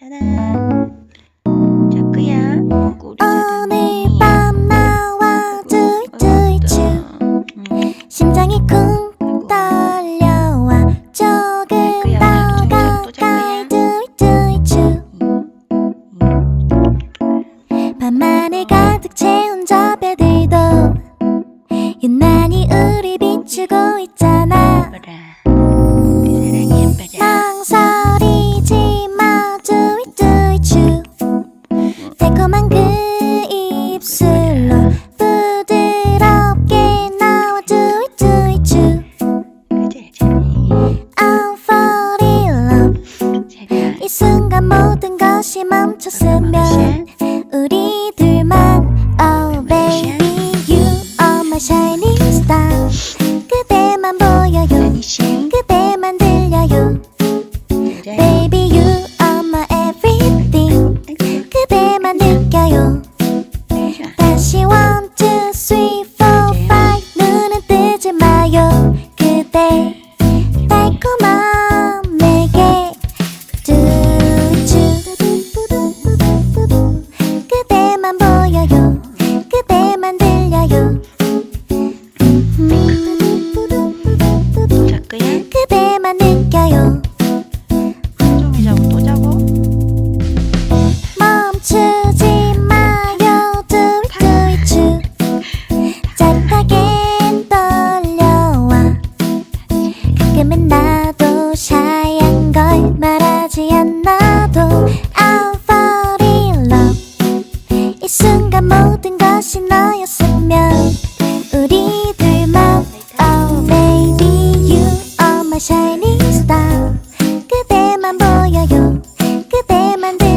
짜란. 자크야. 우리 오늘 밤 나와 두이두이쭈 음. 심장이 쿵 떨려와 조금 더 가까이. 두이두이쭈 밤하늘 가득 채운 저 별들도 유난히 우리 비추고 있잖아 두이두이쭈 달콤한 그 입술로 부드럽게 나와 두이두이쭈 그래 잘해. I'm fall in love. 이 순간 모든 것이 멈췄으면 샤. 우리 지금은 나도 샤얀 걸 말하지 않아도 I'll fall in love. 이 순간 모든 것이 너였으면 우리 둘만 Oh baby you are my shining star. 그대만 보여요. 그대만 들